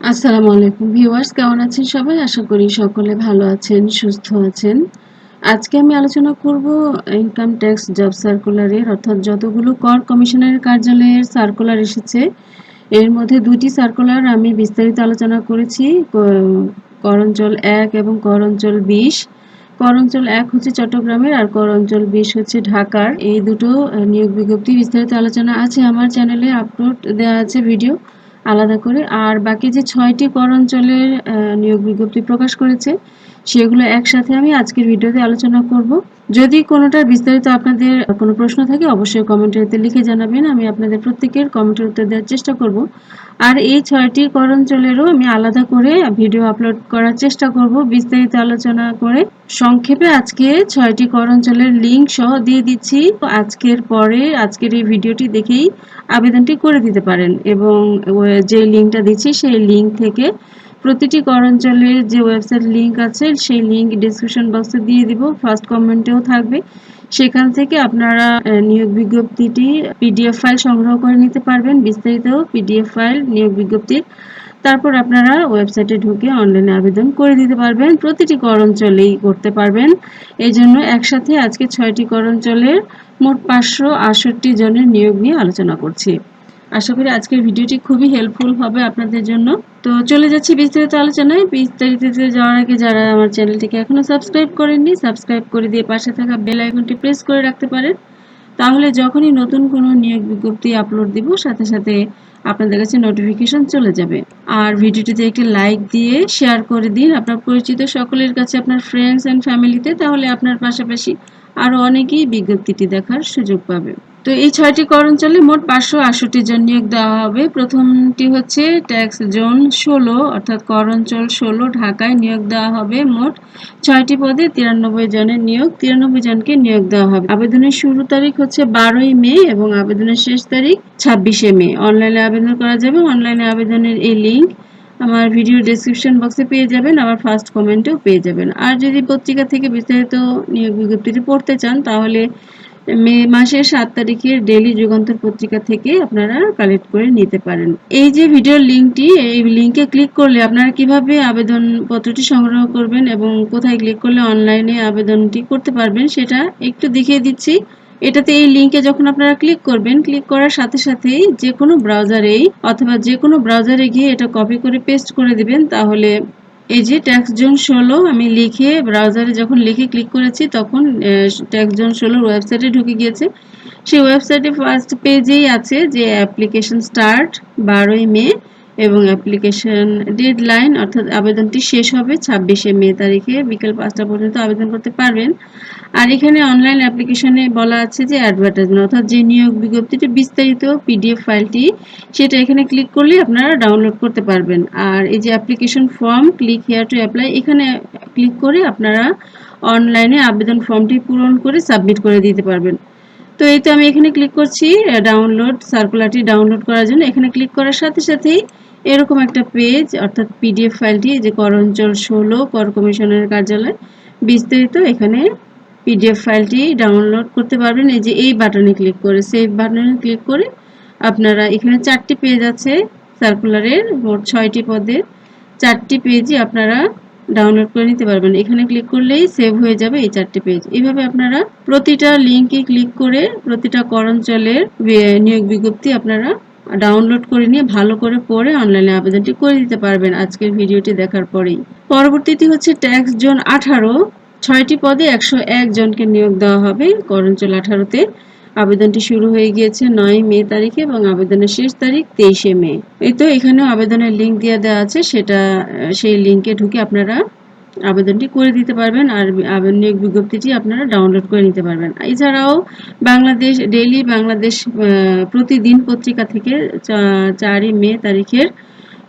আসসালামু আলাইকুম ভিউয়ার্স, কেমন আছেন সবাই? আশা করি সকলে ভালো আছেন, সুস্থ আছেন। আজকে আমি আলোচনা করব ইনকাম ট্যাক্স জব সার্কুলারের অর্থাৎ যতগুলো কর কমিশনের কার্যালয়ের সার্কুলার এসেছে। এর মধ্যে দুটি সার্কুলার আমি বিস্তারিত আলোচনা করেছি কর অঞ্চল এক এবং কর অঞ্চল বিশ। কর অঞ্চল এক হচ্ছে চট্টগ্রামের আর কর অঞ্চল বিশ হচ্ছে ঢাকার। এই দুটো নিয়োগ বিজ্ঞপ্তি বিস্তারিত আলোচনা আছে আমার চ্যানেলে আপলোড দেওয়া আছে ভিডিও আলাদা করে। আর বাকি যে ছয়টি কর অঞ্চলের নিয়োগ বিজ্ঞপ্তি প্রকাশ করেছে, সেগুলো একসাথে আমি আজকের ভিডিওতে আলোচনা করব। যদি কোনোটার বিস্তারিত আপনাদের কোনো প্রশ্ন থাকে, অবশ্যই কমেন্টারিতে লিখে জানাবেন। আমি আপনাদের প্রত্যেকের কমেন্টের উত্তর দেওয়ার চেষ্টা করব। আর এই ছয়টি কর অঞ্চলেরও আমি আলাদা করে ভিডিও আপলোড করার চেষ্টা করব, বিস্তারিত আলোচনা করে। সংক্ষেপে আজকে ছয়টি কর অঞ্চলের লিঙ্ক সহ দিয়ে দিচ্ছি। আজকের পরে আজকের এই ভিডিওটি দেখেই আবেদনটি করে দিতে পারেন এবং যে লিঙ্কটা দিচ্ছি সেই লিঙ্ক থেকে প্রতিটি কর অঞ্চলের যে ওয়েবসাইট লিঙ্ক আছে সেই লিঙ্ক ডিসক্রিপশন বক্সে দিয়ে দিব। ফার্স্ট কমেন্টেও থাকবে। সেখান থেকে আপনারা নিয়োগ বিজ্ঞপ্তিটি পিডিএফ ফাইল সংগ্রহ করে নিতে পারবেন, বিস্তারিত পিডিএফ ফাইল নিয়োগ বিজ্ঞপ্তির তারপর আপনারা ওয়েবসাইটে ঢুকে অনলাইনে আবেদন করে দিতে পারবেন। প্রতিটি কর অঞ্চলেই করতে পারবেন। এই জন্য একসাথে আজকে ছয়টি কর অঞ্চলের মোট পাঁচশো আটষট্টি জনের নিয়োগ নিয়ে আলোচনা করছি। আশা করি আজকের ভিডিওটি খুবই হেল্পফুল হবে আপনাদের জন্য। তো চলে যাচ্ছি বিস্তারিত আলোচনায়। বিস্তারিত যাওয়ার আগে যারা আমার চ্যানেলটিকে এখনও সাবস্ক্রাইব করেননি সাবস্ক্রাইব করে দিয়ে পাশে থাকা বেল আইকনটি প্রেস করে রাখতে পারেন। তাহলে যখনই নতুন কোনো নিয়োগ বিজ্ঞপ্তি আপলোড দিব, সাথে সাথে আপনাদের কাছে নোটিফিকেশন চলে যাবে। আর ভিডিওটিতে একটি লাইক দিয়ে শেয়ার করে দিন। আপনার পরিচিত সকলের কাছে, আপনার ফ্রেন্ডস অ্যান্ড ফ্যামিলিতে তাহলে আপনার পাশাপাশি আরও অনেকেই বিজ্ঞপ্তিটি দেখার সুযোগ পাবে। তো এই ছয়টি কর অঞ্চলে মোট পাঁচশো আটষট্টি জন নিয়োগ দেওয়া হবে। প্রথমটি হচ্ছে ট্যাক্স জোন ষোলো, অর্থাৎ কর অঞ্চল ষোলো ঢাকায় নিয়োগ দেওয়া হবে। মোট ছয়টি পদে তিরানব্বই জনের নিয়োগ, তিরানব্বই জনকে নিয়োগ দেওয়া হবে। আবেদনের শুরু তারিখ হচ্ছে বারোই মে এবং আবেদনের শেষ তারিখ ছাব্বিশে মে। অনলাইনে আবেদন করা যাবে। অনলাইনে আবেদনের এই লিঙ্ক আমার ভিডিও ডেসক্রিপশন বক্সে পেয়ে যাবেন, আবার ফার্স্ট কমেন্টেও পেয়ে যাবেন। আর যদি পত্রিকা থেকে বিস্তারিত নিয়োগ বিজ্ঞপ্তিটি পড়তে চান, তাহলে মে মাসের সাত তারিখের ডেলি যুগান্তর পত্রিকা থেকে আপনারা কালেক্ট করে নিতে পারেন। এই যে ভিডিওর লিঙ্কটি এই লিঙ্কে ক্লিক করলে আপনারা কীভাবে আবেদন পত্রটি সংগ্রহ করবেন এবং কোথায় ক্লিক করলে অনলাইনে আবেদনটি করতে পারবেন সেটা একটু দেখিয়ে দিচ্ছি। এটাতে এই লিঙ্কে যখন আপনারা ক্লিক করবেন ক্লিক করার সাথে সাথেই যে কোনো ব্রাউজারেই অথবা যে কোনো ব্রাউজারে গিয়ে এটা কপি করে পেস্ট করে দিবেন, তাহলে এই যে ট্যাক্স জোন ষোলো, আমি লিখে ব্রাউজারে যখন লিখে ক্লিক করেছি, তখন ট্যাক্স জোন ষোলোর ওয়েবসাইটে ঢুকে গিয়েছে। সেই ওয়েবসাইটে ফার্স্ট পেজেই আছে যে অ্যাপ্লিকেশন স্টার্ট বারোই মে। এবং অ্যাপ্লিকেশন ডেডলাইন অর্থাৎ আবেদনটি শেষ হবে ছাব্বিশে মে তারিখে, বিকেল পাঁচটা পর্যন্ত আবেদন করতে পারবেন। আর এখানে অনলাইন অ্যাপ্লিকেশনে বলা আছে যে অ্যাডভার্টাইজমেন্ট অর্থাৎ যে নিয়োগ বিজ্ঞপ্তিটি বিস্তারিত পিডিএফ ফাইলটি, সেটা এখানে ক্লিক করলে আপনারা ডাউনলোড করতে পারবেন। আর এই যে application form click here to apply এখানে ক্লিক করে আপনারা অনলাইনে আবেদন ফর্মটি পূরণ করে সাবমিট করে দিতে পারবেন। তো এই তো আমি এখানে ক্লিক করছি ডাউনলোড সার্কুলারটি ডাউনলোড করার জন্য। এখানে ক্লিক করার সাথে সাথেই এরকম একটা পেজ অর্থাৎ পিডিএফ ফাইলটি যে কর অঞ্চল ষোলো, কর কমিশনের কার্যালয়, বিস্তারিত এখানে পিডিএফ ফাইলটি ডাউনলোড করতে পারবেন। এই যে এই বাটনে ক্লিক করে সেভ বাটনে ক্লিক করে আপনারা এখানে চারটি পেজ আছে সার্কুলারের মোট ছয়টি পদের। চারটি পেজই আপনারা ডাউনলোড করে নিতে পারবেন। এখানে ক্লিক করলেই সেভ হয়ে যাবে এই চারটি পেজ এইভাবে আপনারা প্রতিটা লিঙ্কে ক্লিক করে প্রতিটা করঞ্চলের নিয়োগ বিজ্ঞপ্তি আপনারা ডাউনলোড করে নিয়ে ভালো করে পড়ে অনলাইনে আবেদনটি করে দিতে পারবেন আজকের ভিডিওটি দেখার পরেই। পরবর্তীটি হচ্ছে ট্যাক্স জোন আঠারো। ছয়টি পদে একশো এক জনকে নিয়োগ দেওয়া হবে। করঞ্চল আঠারোতে আবেদনটি শুরু হয়ে গিয়েছে নয় মে তারিখে এবং আবেদনের শেষ তারিখ তেইশে মে। এই তো এখানেও আবেদনের লিঙ্ক দিয়ে দেওয়া আছে, সেটা সেই লিঙ্কে ঢুকে আপনারা আবেদনটি করে দিতে পারবেন আর নিয়োগ বিজ্ঞপ্তিটি আপনারা ডাউনলোড করে নিতে পারবেন। এছাড়াও বাংলাদেশ, ডেইলি বাংলাদেশ প্রতিদিন পত্রিকা থেকে চারই মে তারিখের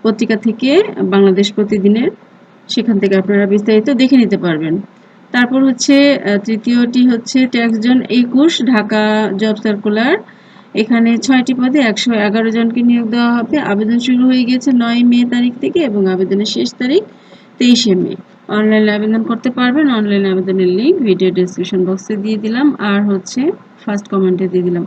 পত্রিকা থেকে বাংলাদেশ প্রতিদিনের, সেখান থেকে আপনারা বিস্তারিত দেখে নিতে পারবেন। তারপর হচ্ছে তৃতীয়টি হচ্ছে ট্যাক্স জন একুশ, ঢাকা জব সার্কুলার এখানে ছয়টি পদে একশো এগারো জনকে নিয়োগ দেওয়া হবে। আবেদন শুরু হয়ে গেছে নয় মে তারিখ থেকে এবং আবেদনের শেষ তারিখ তেইশে মে। অনলাইনে আবেদন করতে পারবেন। অনলাইন আবেদনের লিঙ্ক ভিডিও ডিসক্রিপশন বক্সে দিয়ে দিলাম। আর হচ্ছে ফার্স্ট কমেন্টে দিয়ে দিলাম।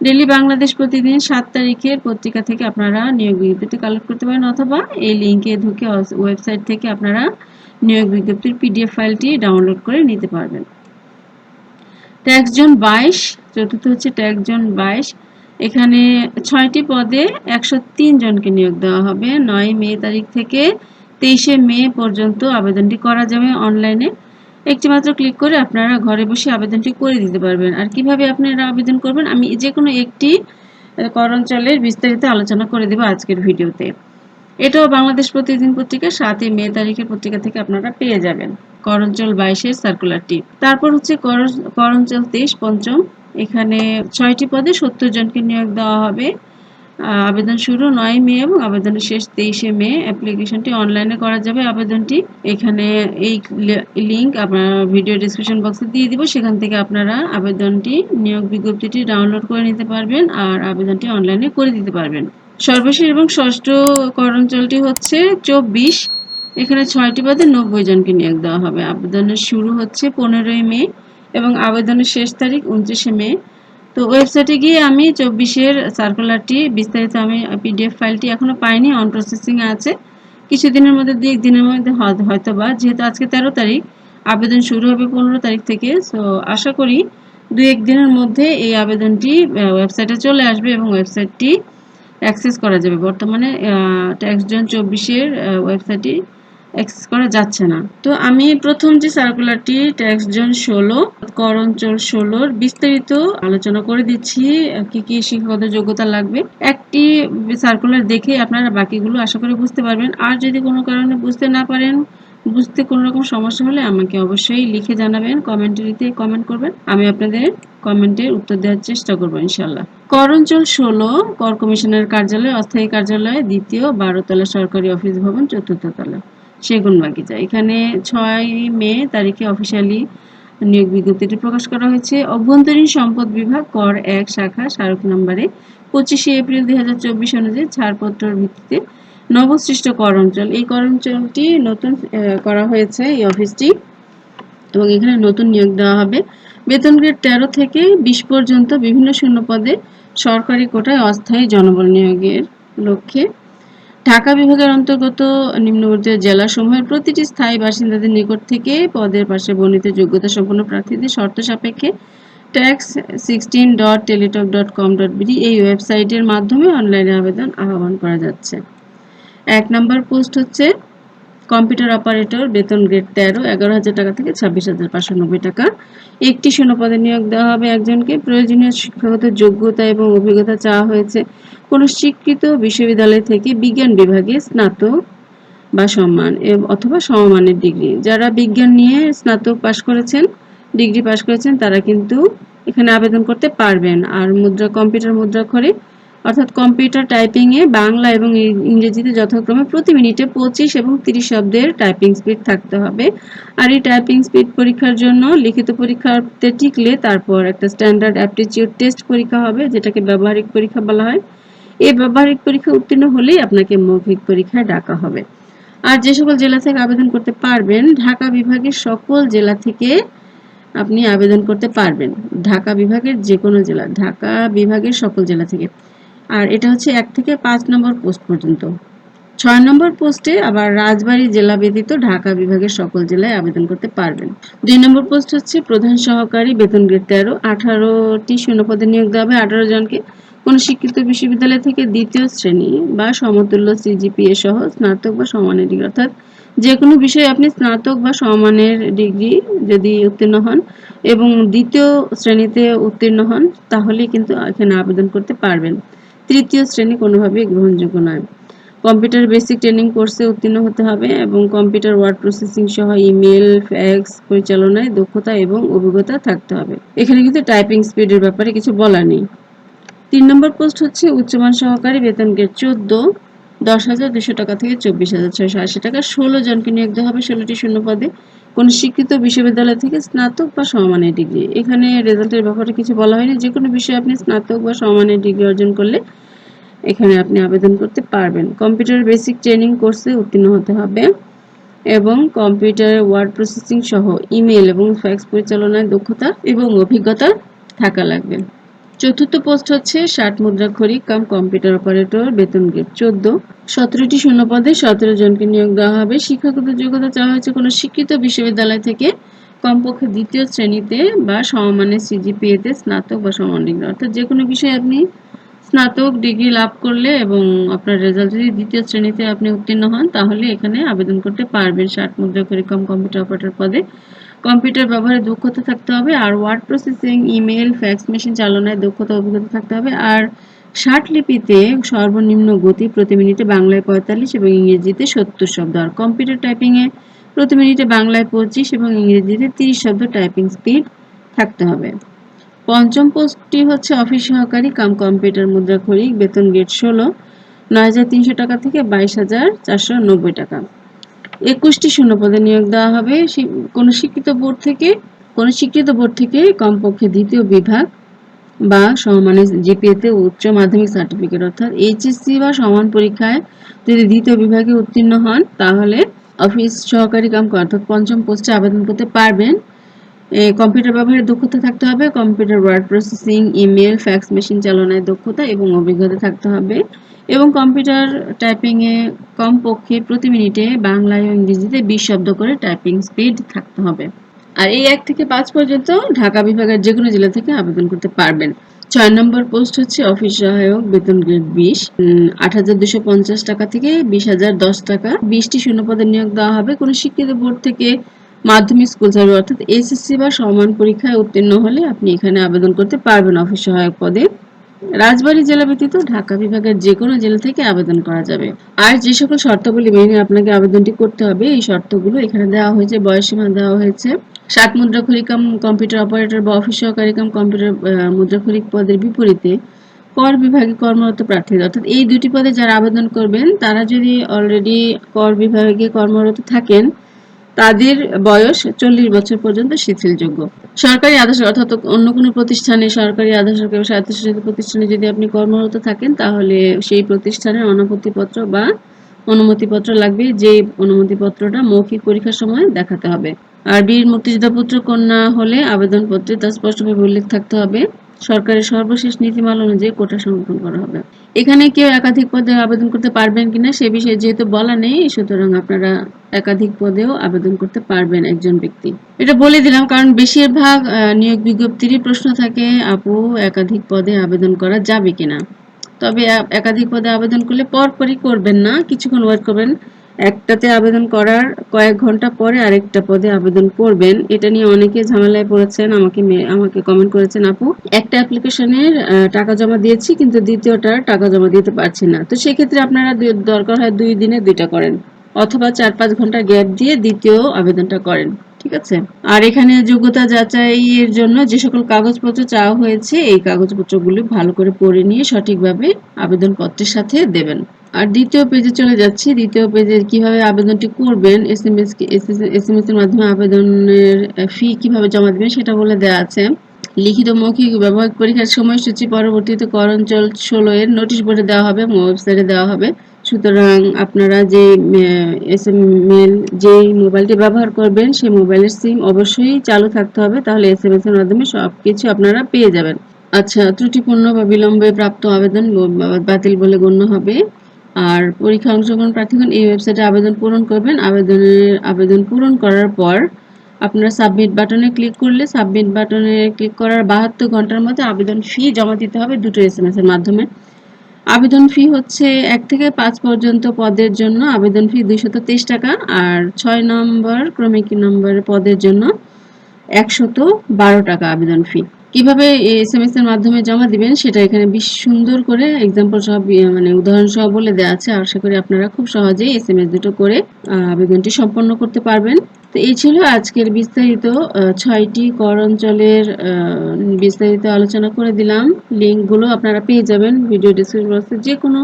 ডেলি বাংলাদেশ প্রতিদিন সাত তারিখের পত্রিকা থেকে আপনারা নিয়োগ বিজ্ঞপ্তি কালেক্ট করতে পারেন অথবা এই লিঙ্কে ঢুকে ওয়েবসাইট থেকে আপনারা নিয়োগ বিজ্ঞপ্তির পিডিএফ ফাইলটি ডাউনলোড করে নিতে পারবেন। ট্যাক্স জোন বাইশ, চতুর্থ হচ্ছে ট্যাক্স জোন বাইশ। এখানে ছয়টি পদে একশো তিন জনকে নিয়োগ দেওয়া হবে। নয় মে তারিখ থেকে তেইশে মে পর্যন্ত আবেদনটি করা যাবে অনলাইনে একটি মাত্র ক্লিক করে আপনারা ঘরে বসে আবেদনটি করে দিতে পারবেন। আর কীভাবে আপনারা আবেদন করবেন, আমি যে কোনো একটি করঞ্চলের বিস্তারিত আলোচনা করে দেব আজকের ভিডিওতে। এটাও বাংলাদেশ প্রতিদিন পত্রিকা, সাতই মে তারিখের পত্রিকা থেকে আপনারা পেয়ে যাবেন। করঞ্চল বাইশের সার্কুলারটি তারপর হচ্ছে করঞ্চল তেইশ পঞ্চম। এখানে ছয়টি পদে সত্তর জনকে নিয়োগ দেওয়া হবে। আবেদন শুরু নয় মে এবং আবেদনের শেষ তেইশে মে। অ্যাপ্লিকেশনটি অনলাইনে করা যাবে আবেদনটি। এখানে এই লিঙ্ক আপনার ভিডিও ডিসক্রিপশন বক্সে দিয়ে দিব। সেখান থেকে আপনারা আবেদনটি, নিয়োগ বিজ্ঞপ্তিটি ডাউনলোড করে নিতে পারবেন আর আবেদনটি অনলাইনে করে দিতে পারবেন। সর্বশেষ এবং ষষ্ঠ করঞ্চলটি হচ্ছে চব্বিশ। এখানে ছয়টি পদে নব্বই জনকে নিয়োগ দেওয়া হবে। আবেদনের শুরু হচ্ছে পনেরোই মে এবং আবেদনের শেষ তারিখ উনত্রিশে মে। তো ওয়েবসাইটে গিয়ে আমি চব্বিশের সার্কুলারটি বিস্তারিত আমি পিডিএফ ফাইলটি এখনও পাইনি অন প্রসেসিং আছে। কিছুদিনের মধ্যে দু একদিনের মধ্যে হয়তো বা যেহেতু আজকে তেরো তারিখ, আবেদন শুরু হবে পনেরো তারিখ থেকে সো আশা করি দু একদিনের মধ্যে এই আবেদনটি ওয়েবসাইটে চলে আসবে এবং ওয়েবসাইটটি অ্যাক্সেস করা যাবে। বর্তমানে ট্যাক্স জন চব্বিশের ওয়েবসাইটটি অ্যাক্সেস করা যাচ্ছে না। তো আমি প্রথম যে সার্কুলারটি ট্যাক্স জোন ষোলো কর অঞ্চল ষোলোর বিস্তারিত আলোচনা করে দিচ্ছি, কি কি শিক্ষাগত যোগ্যতা লাগবে। একটি সার্কুলার দেখে আপনারা বাকিগুলো আশা করি বুঝতে পারবেন। আর যদি কোনো কারণে বুঝতে না পারেন, বুঝতে কোনো রকম সমস্যা হলে আমাকে অবশ্যই লিখে জানাবেন কমেন্টারিতে কমেন্ট করবেন। আমি আপনাদের কমেন্টের উত্তর দেওয়ার চেষ্টা করব ইনশাল্লাহ কর অঞ্চল ষোলো, কর কমিশনের কার্যালয়, অস্থায়ী কার্যালয়, দ্বিতীয় বারোতলা সরকারি অফিস ভবন, চতুর্থ তলা। সেগুন বাগিচা। এখানে ছয় মে তারিখে অফিসিয়ালি নিয়োগ বিজ্ঞপ্তিটি প্রকাশ করা হয়েছে। অভ্যন্তরীণ সম্পদ বিভাগ, কর এক, শাখা, স্মারক নম্বরে পঁচিশে এপ্রিল দুই হাজার চব্বিশ অনুযায়ী ছাড়পত্রের ভিত্তিতে নবসৃষ্ট কর অঞ্চল। এই কর অঞ্চলটি নতুন করা হয়েছে এই অফিসটি এবং এখানে নতুন নিয়োগ দেওয়া হবে। বেতন গ্রেড তেরো থেকে বিশ পর্যন্ত বিভিন্ন শূন্য পদে সরকারি কোটায় অস্থায়ী জনবল নিয়োগের লক্ষ্যে ঢাকা বিভাগের অন্তর্গত নিম্নবর্তী জেলাসমূহের প্রতিটি স্থায়ী বাসিন্দাদের নিকট থেকে পদের পাশে বর্ণিত যোগ্যতা সম্পন্ন প্রার্থীদের শর্ত সাপেক্ষে tax sixteen dot Teletalk dot com dot BD এই ওয়েবসাইটের মাধ্যমে অনলাইনে আবেদন আহ্বান করা যাচ্ছে। এক নম্বর পোস্ট হচ্ছে কম্পিউটার অপারেটর, বেতন গ্রেড তেরো, এগারো হাজার টাকা থেকে ছাব্বিশ হাজার পাঁচশো নব্বই টাকা। একটি শূন্য পদে নিয়োগ দেওয়া হবে একজনকে। প্রয়োজনীয় শিক্ষাগত যোগ্যতা এবং অভিজ্ঞতা চাওয়া হয়েছে কোনো স্বীকৃত বিশ্ববিদ্যালয় থেকে বিজ্ঞান বিভাগে স্নাতক বা সম্মান অথবা সমমানের ডিগ্রি। যারা বিজ্ঞান নিয়ে স্নাতক পাশ করেছেন, ডিগ্রি পাশ করেছেন, তারা কিন্তু এখানে আবেদন করতে পারবেন। আর মুদ্রা, কম্পিউটার মুদ্রা মুদ্রাক্ষরে অর্থাৎ কম্পিউটার টাইপিংয়ে বাংলা এবং ইংরেজিতে যথাক্রমে প্রতি মিনিটে পঁচিশ এবং তিরিশ শব্দের টাইপিং স্পিড থাকতে হবে। আর এই টাইপিং স্পিড পরীক্ষার জন্য লিখিত পরীক্ষাতে টিকলে তারপর একটা স্ট্যান্ডার্ড অ্যাপটিচিউড টেস্ট পরীক্ষা হবে, যেটাকে ব্যবহারিক পরীক্ষা বলা হয়। এই ব্যবহারিক পরীক্ষা উত্তীর্ণ হলেই আপনাকে মৌখিক পরীক্ষায় ডাকা হবে। আর যে সকল জেলা থেকে আবেদন করতে পারবেন, ঢাকা বিভাগের সকল জেলা থেকে আপনি আবেদন করতে পারবেন। ঢাকা বিভাগের যে কোনো জেলা, ঢাকা বিভাগের সকল জেলা থেকে। আর এটা হচ্ছে এক থেকে পাঁচ নম্বর পোস্ট পর্যন্ত। ছয় নম্বর পোস্টে আবার রাজবাড়ী জেলা ব্যতীত ঢাকা বিভাগের সকল জেলায় আবেদন করতে পারবেন। দুই নম্বর পোস্ট হচ্ছে প্রধান সহকারী বেতন গ্রেড তেরো, আঠারোটি শূন্যপদে নিয়োগ দেওয়া হবে আঠারো জনকে। কোন শিক্ষিত বিশ্ববিদ্যালয় থেকে দ্বিতীয় শ্রেণি বা সমতুল্য সিজিপিএ সহ স্নাতক বা সমানের ডিগ্রি, অর্থাৎ যে কোনো বিষয়ে আপনি স্নাতক বা সমানের ডিগ্রি যদি উত্তীর্ণ হন এবং দ্বিতীয় শ্রেণীতে উত্তীর্ণ হন তাহলে কিন্তু এখানে আবেদন করতে পারবেন। তৃতীয় শ্রেণি কোনোভাবেই গ্রহণযোগ্য নয়। কম্পিউটার বেসিক ট্রেনিং কোর্সে উত্তীর্ণ হতে হবে এবং কম্পিউটার ওয়ার্ড প্রসেসিং সহ ইমেল ফ্যাক্স, পরিচালনায় দক্ষতা এবং অভিজ্ঞতা থাকতে হবে। এখানে কিন্তু টাইপিং স্পিডের ব্যাপারে কিছু বলা নেই। তিন নম্বর পোস্ট হচ্ছে উচ্চমান সহকারী বেতন গ্রেড চোদ্দ, দশ হাজার দুশো টাকা থেকে চব্বিশ হাজার ছয়শো আশি টাকা। ষোলো জনকে নিয়োগ দেওয়া হবে, ষোলোটি শূন্য পদে। কোন স্বীকৃত বিশ্ববিদ্যালয় থেকে স্নাতক বা সমমানের ডিগ্রি। এখানে রেজাল্টের ব্যাপারে কিছু বলা হয়নি। যে কোনো বিষয়ে আপনি স্নাতক বা সমমানের ডিগ্রি অর্জন করলে এখানে আপনি আবেদন করতে পারবেন। কম্পিউটার বেসিক ট্রেনিং কোর্সে উত্তীর্ণ হতে হবে এবং কম্পিউটার, ওয়ার্ড প্রসেসিং সহ ইমেল এবং ফ্যাক্স পরিচালনায় দক্ষতা এবং অভিজ্ঞতা থাকা লাগবে। চতুর্থ পোস্ট হচ্ছে ষাট মুদ্রাক্ষরিক কাম কম্পিউটার অপারেটর, বেতন গ্রেড চোদ্দ। সতেরোটি শূন্য পদে সতেরো জনকে নিয়োগ দেওয়া হবে। শিক্ষাগত যোগ্যতা চাওয়া হয়েছে কোনো শিক্ষিত বিশ্ববিদ্যালয় থেকে। কমপক্ষে দ্বিতীয় শ্রেণীতে বা সমমানের সিজিপিএতে স্নাতক বা সমমানের অর্থাৎ যে কোনো বিষয়ে আপনি স্নাতক ডিগ্রি লাভ করলে এবং আপনার রেজাল্ট যদি দ্বিতীয় শ্রেণীতে আপনি উত্তীর্ণ হন, তাহলে এখানে আবেদন করতে পারবেন ষাট মুদ্রা করে কম কম্পিউটার অপারেটর পদে। কম্পিউটার ব্যবহারে দক্ষতা থাকতে হবে, আর word processing email fax machine চালনায় দক্ষতা অভিজ্ঞতা থাকতে হবে, আর ষাট লিপিতে সর্বনিম্ন গতি প্রতি মিনিটে বাংলায় পঁয়তাল্লিশ এবং ইংরেজিতে সত্তর শব্দ, আর কম্পিউটার টাইপিংয়ে প্রতি মিনিটে বাংলায় পঁচিশ এবং ইংরেজিতে তিরিশ শব্দ টাইপিং স্পিড থাকতে হবে। পঞ্চম পোস্টটি হচ্ছে অফিস সহকারী কাম কম্পিউটার মুদ্রা মুদ্রাক্ষরিক, বেতন গেট ষোলো, নয় হাজার তিনশো টাকা থেকে বাইশ হাজার চারশো নব্বই টাকা। একুশটি শূন্যপদে নিয়োগ দেওয়া হবে। কোনো শিক্ষিত বোর্ড থেকে, কোনো স্বীকৃত বোর্ড থেকে কমপক্ষে দ্বিতীয় বিভাগ বা সমমানের জিপিএতে উচ্চ মাধ্যমিক সার্টিফিকেট, অর্থাৎ এইচএসসি বা সমান পরীক্ষায় যদি দ্বিতীয় বিভাগে উত্তীর্ণ হন, তাহলে অফিস সহকারী কাম অর্থাৎ পঞ্চম পোস্টে আবেদন করতে পারবেন। কম্পিউটার ব্যবহারের দক্ষতা থাকতে হবে, computer word processing, email, fax, machine চালনায় দক্ষতা এবং অভিজ্ঞতা থাকতে হবে। এবং কম্পিউটার টাইপিংয়ে কমপক্ষে প্রতি মিনিটে বাংলায় ও ইংরেজিতে বিশ শব্দ করে টাইপিং স্পিড থাকতে হবে। আর এই এক থেকে পাঁচ পর্যন্ত ঢাকা বিভাগের যে কোনো জেলা থেকে আবেদন করতে পারবেন। ছয় নম্বর পোস্ট হচ্ছে অফিস সহায়ক বেতন গ্রেড বিশ। আট হাজার দুশো পঞ্চাশ টাকা থেকে বিশ হাজার দশ টাকা। বিশটি শূন্য পদের নিয়োগ দেওয়া হবে। কোনো শিক্ষিত বোর্ড থেকে মাধ্যমিক স্কুল সার্ভিস অর্থাৎ এসএসসি বা সমান পরীক্ষায় উত্তীর্ণ হলে আপনি এখানে আবেদন করতে পারবেন অফিস সহায়ক পদে। রাজবাড়ী জেলা ব্যতীত ঢাকা বিভাগের যে কোনো জেলা থেকে আবেদন করা যাবে। আর যে সকল শর্তাবলী মেনে আপনাকে আবেদনটি করতে হবে, এই শর্তগুলো এখানে দেওয়া হয়েছে বয়সীমা দেওয়া হয়েছে। ষাট মুদ্রাক্ষরিক কাম কম্পিউটার অপারেটর বা অফিস সহকারী কাম কম্পিউটার মুদ্রাক্ষরিক পদের বিপরীতে কর বিভাগে কর্মরত প্রার্থীদের অর্থাৎ এই দুটি পদে যারা আবেদন করবেন, তারা যদি অলরেডি কর বিভাগে কর্মরত থাকেন তাদের বয়স চল্লিশ বছর পর্যন্ত শিথিলযোগ্য। সরকারি আদর্শ অর্থাৎ অন্য কোনো প্রতিষ্ঠানে, সরকারি আদর্শ স্বায়ত্তশাসিত প্রতিষ্ঠানে যদি আপনি কর্মরত থাকেন, তাহলে সেই প্রতিষ্ঠানের অনাপত্তিপত্র বা অনুমতিপত্র লাগবে যে অনুমতিপত্রটা মৌখিক পরীক্ষার সময় দেখাতে হবে। আর বীর মুক্তিযোদ্ধা পুত্র কন্যা হলে আবেদনপত্রে তা স্পষ্টভাবে উল্লেখ থাকতে হবে। সরকারের সর্বশেষ নীতিমালা অনুযায়ী কোটা সংরক্ষণ করা হবে। এখানে কেউ একাধিক পদে আবেদন করতে পারবেন কিনা সে বিষয়ে যেহেতু বলা নেই, সুতরাং আপনারা একাধিক পদেও আবেদন করতে পারবেন একজন ব্যক্তি। এটা বলে দিলাম, কারণ বেশিরভাগ নিয়োগ বিজ্ঞপ্তিরই প্রশ্ন থাকে, আপু একাধিক পদে আবেদন করা যাবে কিনা? তবে একাধিক পদে আবেদন করলে পরপরই করবেন না, কিছুক্ষণ ওয়েট করবেন। একটাতে আবেদন করার কয়েক ঘণ্টা পরে আরেকটা পদে আবেদন করবেন। এটা নিয়ে অনেকে ঝামেলায় পড়েছেন, আমাকে আমাকে কমেন্ট করেছেন, আপু। একটা অ্যাপ্লিকেশনের টাকা জমা দিয়েছি, কিন্তু দ্বিতীয়টার টাকা জমা দিতে পারছি না। তো সেক্ষেত্রে আপনারা দরকার হয় দুই দিনে দুইটা করেন, অথবা চার পাঁচ ঘণ্টা গ্যাপ দিয়ে দ্বিতীয় আবেদনটা করেন। ঠিক আছে? আর এখানে যোগ্যতা যাচাইয়ের জন্য যে সকল কাগজপত্র চাওয়া হয়েছে, এই কাগজপত্রগুলি ভালো করে পড়ে নিয়ে সঠিকভাবে আবেদনপত্রের সাথে দেবেন। আর দ্বিতীয় পেজে চলে যাচ্ছি। দ্বিতীয় পেজে কীভাবে আবেদনটি করবেন এস এম এস এস এর মাধ্যমে আবেদনের ফি কীভাবে জমা দেবেন সেটা বলে দেওয়া আছে। লিখিত মৌখিক ব্যবহারিক পরীক্ষার সময়সূচি পরবর্তীতে করঞ্চল ষোলো এর নোটিশ বোর্ডে দেওয়া হবে ওয়েবসাইটে দেওয়া হবে। সুতরাং আপনারা যে এস এম এল যে মোবাইলটি ব্যবহার করবেন, সেই মোবাইলের সিম অবশ্যই চালু থাকতে হবে। তাহলে এস এম এস এর মাধ্যমে সব কিছু আপনারা পেয়ে যাবেন। আচ্ছা ত্রুটিপূর্ণ বা বিলম্বে প্রাপ্ত আবেদন বাতিল বলে গণ্য হবে। আর পরীক্ষা অংশগ্রহণ প্রার্থীগণ এই ওয়েবসাইটে আবেদন পূরণ করবেন। আবেদনের, আবেদন পূরণ করার পর আপনারা সাবমিট বাটনে ক্লিক করলে, সাবমিট বাটনে ক্লিক করার বাহাত্তর ঘণ্টার মধ্যে আবেদন ফি জমা দিতে হবে দুটো এস এম এস এর মাধ্যমে। আবেদন ফি হচ্ছে এক থেকে পাঁচ পর্যন্ত পদের জন্য। আবেদন ফি দুইশত তেইশ টাকা আর ছয় নম্বর, ক্রমিক নম্বর পদের জন্য একশত বারো টাকা আবেদন ফি কীভাবে এম এস এর মাধ্যমে জমা দিবেন সেটা এখানে বেশ সুন্দর করে এক্সাম্পল সহ মানে উদাহরণ সহ বলে দেওয়া আছে। আশা করি আপনারা খুব সহজেই এস এম এস দুটো করে আবেদনটি সম্পন্ন করতে পারবেন। তো এই ছিল আজকের বিস্তারিত ছয়টি কর অঞ্চলের বিস্তারিত আলোচনা করে দিলাম। লিঙ্কগুলো আপনারা পেয়ে যাবেন ভিডিও ডিসক্রিপশন বক্সে যে কোনো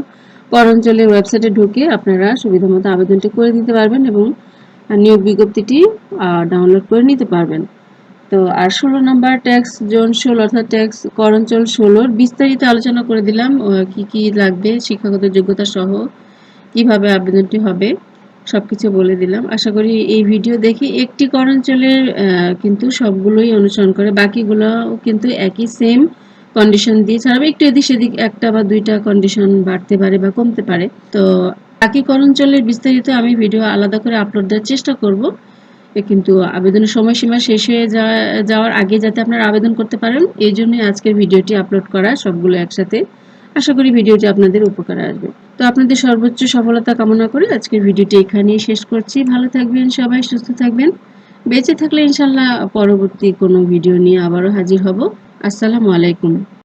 কর অঞ্চলের ওয়েবসাইটে ঢুকে আপনারা সুবিধা মতো আবেদনটি করে দিতে পারবেন এবং নিয়োগ বিজ্ঞপ্তিটি ডাউনলোড করে নিতে পারবেন। তো আর ষোলো নম্বর ট্যাক্স জোন ষোলো অর্থাৎ ট্যাক্স করঞ্চল ষোলোর বিস্তারিত আলোচনা করে দিলাম কি কি লাগবে, শিক্ষাগত যোগ্যতা সহ কীভাবে আবেদনটি হবে, সবকিছু বলে দিলাম। আশা করি এই ভিডিও দেখে একটি করঞ্চলের কিন্তু সবগুলোই অনুসরণ করে বাকিগুলো কিন্তু একই সেম কন্ডিশন দিয়ে ছাড়াবো। একটু এদিক সেদিক একটা বা দুইটা কন্ডিশন বাড়তে পারে বা কমতে পারে। তো বাকি করঞ্চলের বিস্তারিত আমি ভিডিও আলাদা করে আপলোড দেওয়ার চেষ্টা করব। কিন্তু আবেদনের সময়সীমা শেষ হয়ে যাওয়া- যাওয়ার আগে যাতে আপনারা আবেদন করতে পারেন, এই জন্যই আজকের ভিডিওটি আপলোড করা, সবগুলো একসাথে। আশা করি ভিডিওটি আপনাদের উপকারে আসবে। তো আপনাদের সর্বোচ্চ সফলতা কামনা করে আজকের ভিডিওটি এখানেই শেষ করছি। ভালো থাকবেন সবাই, সুস্থ থাকবেন। বেঁচে থাকলে ইনশাল্লাহ পরবর্তী কোনো ভিডিও নিয়ে আবারও হাজির হব। আসসালামু আলাইকুম।